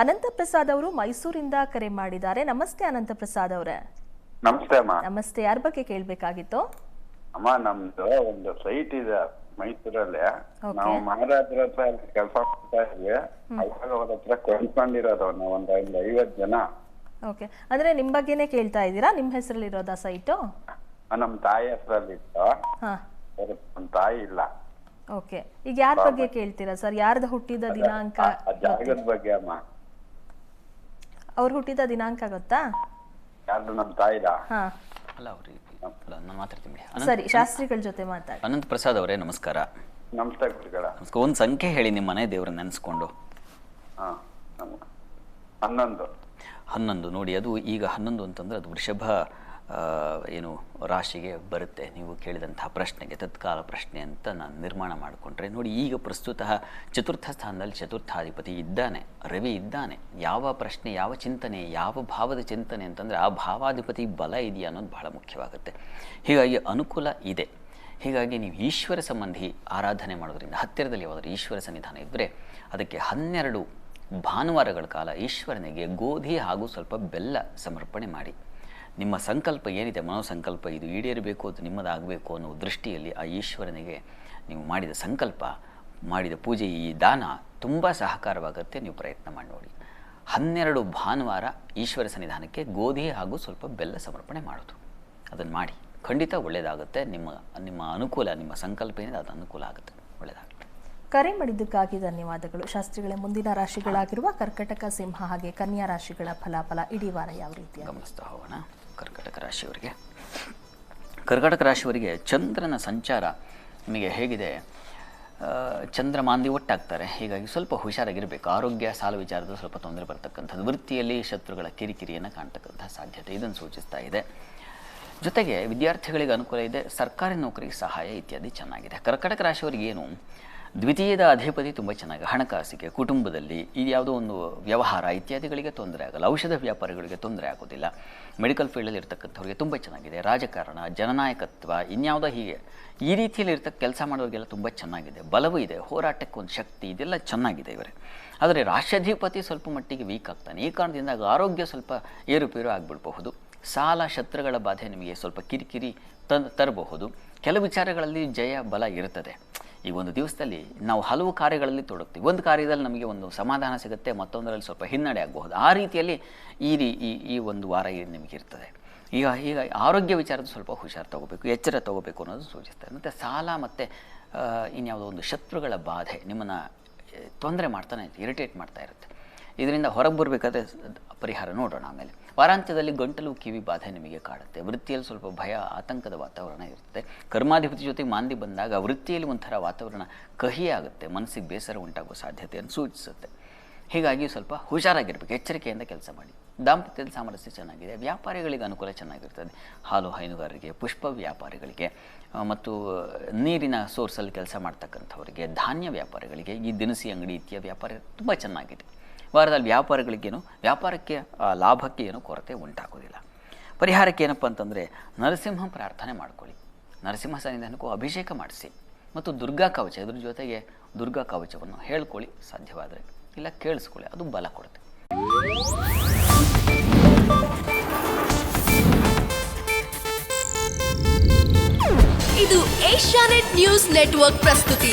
ಅನಂತ ಪ್ರಸಾದ್ ಅವರು ಮೈಸೂರಿಂದ ಕರೆ ಮಾಡಿದ್ದಾರೆ. ನಮಸ್ತೆ ಅನಂತ ಪ್ರಸಾದ್ ಅವರೇ. ನಮಸ್ತೆ ಅಮ್ಮ. ನಮಸ್ತೆ. ಯಾರ ಬಗ್ಗೆ ಕೇಳಬೇಕಾಗಿತ್ತು? ಅಮ್ಮ ನಮ್ದು ಒಂದು ಸೈಟ್ ಇದೆ ಮೈಸೂರಲ್ಲಿ. ನಾವು ಮಹಾರಾಜರ ಹತ್ರ ಕೆಲಸ ಮಾಡ್ತಾ ಇದ್ವಿ. ಅವಾಗ ಅವ್ರ ಹತ್ರ ಕೊಂಡ್ಕೊಂಡಿರೋದು ನಾವು ಒಂದು ಒಂದು ಐವತ್ತು ಜನ. ಓಕೆ. ಅಂದ್ರೆ ನಿಮ್ ಬಗ್ಗೆನೇ ಕೇಳ್ತಾ ಇದ್ದೀರಾ? ನಿಮ್ ಹೆಸರಲ್ಲಿ ಇರೋದಾ ಸೈಟು ನಮ್ ತಾಯಿ ಹೆಸರಲ್ಲಿ ಇತ್ತು ಹಾ ನಮ್ ತಾಯಿ ಇಲ್ಲ. ಓಕೆ. ಈಗ ಯಾರ ಬಗ್ಗೆ ಕೇಳ್ತೀರಾ ಸರ್? ಯಾರ್ದು ಹುಟ್ಟಿದ ದಿನಾಂಕ ಆ ಜಾಗದ ಬಗ್ಗೆ ಅಮ್ಮ. ಅವ್ರು ಹುಟ್ಟಿದ ದಿನಾಂಕ ಗೊತ್ತಾ? ತಾಯಿದ? ಹಾ. ಅಲ್ಲ ಅವ್ರಿಗೆ ಅಲ್ಲ ನಾನು ಮಾತಾಡ್ತೀನಿ ಬಿಡಿ. ಅನಂತ್ ಸರಿ ಶಾಸ್ತ್ರಿಗಳ ಜೊತೆ ಮಾತಾಡಿ. ಅನಂತ ಪ್ರಸಾದ್ ಅವರೇ ನಮಸ್ಕಾರ. ನಮಸ್ತೆ ಗುರುಗಳ. ನಮಸ್ಕಾರ. ಒಂದು ಸಂಖ್ಯೆ ಹೇಳಿ ನಿಮ್ಮ ಮನೆ ದೇವ್ರನ್ನ ನೆನೆಸ್ಕೊಂಡು. ಹಾ ಹನ್ನೊಂದು. ಹನ್ನೊಂದು. ನೋಡಿ ಅದು ಈಗ ಹನ್ನೊಂದು ಅಂತಂದ್ರೆ ಅದು ವೃಷಭ ಏನು ರಾಶಿಗೆ ಬರುತ್ತೆ ನೀವು ಕೇಳಿದಂತಹ ಪ್ರಶ್ನೆಗೆ, ತತ್ಕಾಲ ಪ್ರಶ್ನೆ ಅಂತ ನಾನು ನಿರ್ಮಾಣ ಮಾಡಿಕೊಂಡ್ರೆ ನೋಡಿ, ಈಗ ಪ್ರಸ್ತುತ ಚತುರ್ಥ ಸ್ಥಾನದಲ್ಲಿ ಚತುರ್ಥಾಧಿಪತಿ ಇದ್ದಾನೆ, ರವಿ ಇದ್ದಾನೆ. ಯಾವ ಪ್ರಶ್ನೆ, ಯಾವ ಚಿಂತನೆ, ಯಾವ ಭಾವದ ಚಿಂತನೆ ಅಂತಂದರೆ ಆ ಭಾವಾಧಿಪತಿ ಬಲ ಇದೆಯಾ ಅನ್ನೋದು ಬಹಳ ಮುಖ್ಯವಾಗುತ್ತೆ. ಹೀಗಾಗಿ ಅನುಕೂಲ ಇದೆ. ಹೀಗಾಗಿ ನೀವು ಈಶ್ವರ ಸಂಬಂಧಿ ಆರಾಧನೆ ಮಾಡೋದರಿಂದ, ಹತ್ತಿರದಲ್ಲಿ ಯಾವುದಾದ್ರೂ ಈಶ್ವರ ಸನ್ನಿಧಾನ ಇದ್ದರೆ ಅದಕ್ಕೆ ಹನ್ನೆರಡು ಭಾನುವಾರಗಳ ಕಾಲ ಈಶ್ವರನಿಗೆ ಗೋಧಿ ಹಾಗೂ ಸ್ವಲ್ಪ ಬೆಲ್ಲ ಸಮರ್ಪಣೆ ಮಾಡಿ. ನಿಮ್ಮ ಸಂಕಲ್ಪ ಏನಿದೆ ಮನೋಸಂಕಲ್ಪ ಇದು ಈಡೇರಬೇಕು ಅದು ನಿಮ್ಮದಾಗಬೇಕು ಅನ್ನೋ ದೃಷ್ಟಿಯಲ್ಲಿ ಆ ಈಶ್ವರನಿಗೆ ನೀವು ಮಾಡಿದ ಸಂಕಲ್ಪ ಮಾಡಿದ ಪೂಜೆ ಈ ದಾನ ತುಂಬ ಸಹಕಾರವಾಗುತ್ತೆ. ನೀವು ಪ್ರಯತ್ನ ಮಾಡಿ ನೋಡಿ. ಹನ್ನೆರಡು ಭಾನುವಾರ ಈಶ್ವರ ಸನ್ನಿಧಾನಕ್ಕೆ ಗೋಧಿ ಹಾಗೂ ಸ್ವಲ್ಪ ಬೆಲ್ಲ ಸಮರ್ಪಣೆ ಮಾಡೋದು. ಅದನ್ನು ಮಾಡಿ. ಖಂಡಿತ ಒಳ್ಳೆಯದಾಗುತ್ತೆ ನಿಮ್ಮ ನಿಮ್ಮ ಅನುಕೂಲ ನಿಮ್ಮ ಸಂಕಲ್ಪ ಏನಿದೆ ಅದು ಅನುಕೂಲ ಆಗುತ್ತೆ. ಒಳ್ಳೆಯದಾಗುತ್ತೆ ಕರೆ ಮಾಡಿದ್ದಕ್ಕಾಗಿ ಧನ್ಯವಾದಗಳು. ಶಾಸ್ತ್ರಿಗಳೇ ಮುಂದಿನ ರಾಶಿಗಳಾಗಿರುವ ಕರ್ಕಟಕ ಸಿಂಹ ಹಾಗೆ ಕನ್ಯಾ ರಾಶಿಗಳ ಫಲಾಫಲ ಇಡೀ ವಾರ ಯಾವ ರೀತಿ ಗಮನಿಸ್ತಾ ಹೋಗೋಣ ಕರ್ಕಟಕ ರಾಶಿಯವರಿಗೆ. ಕರ್ಕಟಕ ರಾಶಿಯವರಿಗೆ ಚಂದ್ರನ ಸಂಚಾರ ನಿಮಗೆ ಹೇಗಿದೆ? ಚಂದ್ರ ಮಾಂದಿ ಒಟ್ಟಾಗ್ತಾರೆ. ಹೀಗಾಗಿ ಸ್ವಲ್ಪ ಹುಷಾರಾಗಿರಬೇಕು. ಆರೋಗ್ಯ, ಸಾಲ ವಿಚಾರದಲ್ಲಿ ಸ್ವಲ್ಪ ತೊಂದರೆ ಬರ್ತಕ್ಕಂಥದ್ದು. ವೃತ್ತಿಯಲ್ಲಿ ಶತ್ರುಗಳ ಕಿರಿಕಿರಿಯನ್ನು ಕಾಣ್ತಕ್ಕಂಥ ಸಾಧ್ಯತೆ ಇದನ್ನು ಸೂಚಿಸ್ತಾ ಇದೆ. ಜೊತೆಗೆ ವಿದ್ಯಾರ್ಥಿಗಳಿಗೆ ಅನುಕೂಲ ಇದೆ. ಸರ್ಕಾರಿ ನೌಕರಿಗೆ ಸಹಾಯ ಇತ್ಯಾದಿ ಚೆನ್ನಾಗಿದೆ. ಕರ್ಕಟಕ ರಾಶಿಯವರಿಗೆ ಏನು? ದ್ವಿತೀಯದ ಅಧಿಪತಿ ತುಂಬ ಚೆನ್ನಾಗಿ ಹಣಕಾಸಿಗೆ, ಕುಟುಂಬದಲ್ಲಿ ಇದು ಯಾವುದೋ ಒಂದು ವ್ಯವಹಾರ ಇತ್ಯಾದಿಗಳಿಗೆ ತೊಂದರೆ ಆಗಲ್ಲ. ಔಷಧ ವ್ಯಾಪಾರಿಗಳಿಗೆ ತೊಂದರೆ ಆಗೋದಿಲ್ಲ. ಮೆಡಿಕಲ್ ಫೀಲ್ಡಲ್ಲಿ ಇರ್ತಕ್ಕಂಥವ್ರಿಗೆ ತುಂಬ ಚೆನ್ನಾಗಿದೆ. ರಾಜಕಾರಣ, ಜನನಾಯಕತ್ವ, ಇನ್ಯಾವುದೋ ಹೀಗೆ. ಈ ರೀತಿಯಲ್ಲಿ ಇರ್ತಕ್ಕ ಕೆಲಸ ಮಾಡೋರಿಗೆಲ್ಲ ತುಂಬ ಚೆನ್ನಾಗಿದೆ. ಬಲವೂ ಇದೆ, ಹೋರಾಟಕ್ಕೆ ಒಂದು ಶಕ್ತಿ, ಇದೆಲ್ಲ ಚೆನ್ನಾಗಿದೆ ಇವರೇ. ಆದರೆ ರಾಷ್ಟ್ರಾಧಿಪತಿ ಸ್ವಲ್ಪ ಮಟ್ಟಿಗೆ ವೀಕ್ ಆಗ್ತಾನೆ. ಈ ಕಾರಣದಿಂದ ಆರೋಗ್ಯ ಸ್ವಲ್ಪ ಏರುಪೇರು ಆಗಿಬಿಡಬಹುದು. ಸಾಲ, ಶತ್ರುಗಳ ಬಾಧೆ ನಿಮಗೆ ಸ್ವಲ್ಪ ಕಿರಿಕಿರಿ ತಂದು ತರಬಹುದು. ಕೆಲವು ವಿಚಾರಗಳಲ್ಲಿ ಜಯ, ಬಲ ಇರ್ತದೆ. ಈ ಒಂದು ದಿವಸದಲ್ಲಿ ನಾವು ಹಲವು ಕಾರ್ಯಗಳಲ್ಲಿ ತೊಡಗ್ತೀವಿ. ಒಂದು ಕಾರ್ಯದಲ್ಲಿ ನಮಗೆ ಒಂದು ಸಮಾಧಾನ ಸಿಗುತ್ತೆ, ಮತ್ತೊಂದರಲ್ಲಿ ಸ್ವಲ್ಪ ಹಿನ್ನಡೆ ಆಗಬಹುದು. ಆ ರೀತಿಯಲ್ಲಿ ಈ ರೀ, ಈ ಈ ಒಂದು ವಾರ ನಿಮಗೆ ಇರ್ತದೆ. ಈಗ ಈಗ ಆರೋಗ್ಯ ವಿಚಾರದ ಸ್ವಲ್ಪ ಹುಷಾರು ತಗೋಬೇಕು, ಎಚ್ಚರ ತಗೋಬೇಕು ಅನ್ನೋದು ಸೂಚಿಸ್ತದೆ. ಮತ್ತು ಸಾಲ ಮತ್ತು ಇನ್ಯಾವುದೋ ಒಂದು ಶತ್ರುಗಳ ಬಾಧೆ ನಿಮ್ಮನ್ನು ತೊಂದರೆ ಮಾಡ್ತಾನೆ, ಇರಿಟೇಟ್ ಮಾಡ್ತಾ ಇರುತ್ತೆ. ಇದರಿಂದ ಹೊರಗೆ ಬರಬೇಕಾದ್ರೆ ಪರಿಹಾರ ನೋಡೋಣ ಆಮೇಲೆ. ವಾರಾಂತ್ಯದಲ್ಲಿ ಗಂಟಲು ಕಿವಿ ಬಾಧೆ ನಿಮಗೆ ಕಾಡುತ್ತೆ. ವೃತ್ತಿಯಲ್ಲಿ ಸ್ವಲ್ಪ ಭಯ, ಆತಂಕದ ವಾತಾವರಣ ಇರುತ್ತೆ. ಕರ್ಮಾಧಿಪತಿ ಜೊತೆ ಮಾಂದಿ ಬಂದಾಗ ವೃತ್ತಿಯಲ್ಲಿ ಒಂಥರ ವಾತಾವರಣ ಕಹಿಯಾಗುತ್ತೆ. ಮನಸ್ಸಿಗೆ ಬೇಸರ ಉಂಟಾಗುವ ಸಾಧ್ಯತೆಯನ್ನು ಸೂಚಿಸುತ್ತೆ. ಹೀಗಾಗಿ ಸ್ವಲ್ಪ ಹುಷಾರಾಗಿರ್ಬೇಕು. ಎಚ್ಚರಿಕೆಯಿಂದ ಕೆಲಸ ಮಾಡಿ. ದಾಂಪತ್ಯದ ಸಾಮರಸ್ಯ ಚೆನ್ನಾಗಿದೆ. ವ್ಯಾಪಾರಿಗಳಿಗೆ ಅನುಕೂಲ ಚೆನ್ನಾಗಿರ್ತದೆ. ಹಾಲು ಹೈನುಗಾರರಿಗೆ ಪುಷ್ಪ ವ್ಯಾಪಾರಿಗಳಿಗೆ ಮತ್ತು ನೀರಿನ ಸೋರ್ಸಲ್ಲಿ ಕೆಲಸ ಮಾಡ್ತಕ್ಕಂಥವರಿಗೆ, ಧಾನ್ಯ ವ್ಯಾಪಾರಿಗಳಿಗೆ ಈ ದಿನಸಿ ಅಂಗಡಿ ಇತ್ಯ ವ್ಯಾಪಾರ ತುಂಬ ಚೆನ್ನಾಗಿದೆ. ವಾರದಲ್ಲಿ ವ್ಯಾಪಾರಗಳಿಗೇನು, ವ್ಯಾಪಾರಕ್ಕೆ ಲಾಭಕ್ಕೆ ಏನು ಕೊರತೆ ಉಂಟಾಗೋದಿಲ್ಲ ಪರಿಹಾರಕ್ಕೆ ಏನಪ್ಪ ಅಂತಂದರೆ, ನರಸಿಂಹ ಪ್ರಾರ್ಥನೆ ಮಾಡ್ಕೊಳ್ಳಿ. ನರಸಿಂಹ ಸನ್ನಿಧಾನಕ್ಕೂ ಅಭಿಷೇಕ ಮಾಡಿಸಿ. ಮತ್ತು ದುರ್ಗಾ ಕವಚ, ಇದ್ರ ಜೊತೆಗೆ ದುರ್ಗಾ ಕವಚವನ್ನು ಹೇಳ್ಕೊಳ್ಳಿ, ಸಾಧ್ಯವಾದರೆ. ಇಲ್ಲ, ಕೇಳಿಸ್ಕೊಳ್ಳಿ, ಅದು ಬಲ ಕೊಡುತ್ತೆ. ಇದು ಏಷ್ಯಾನೆಟ್ ನ್ಯೂಸ್ ನೆಟ್ವರ್ಕ್ ಪ್ರಸ್ತುತಿ.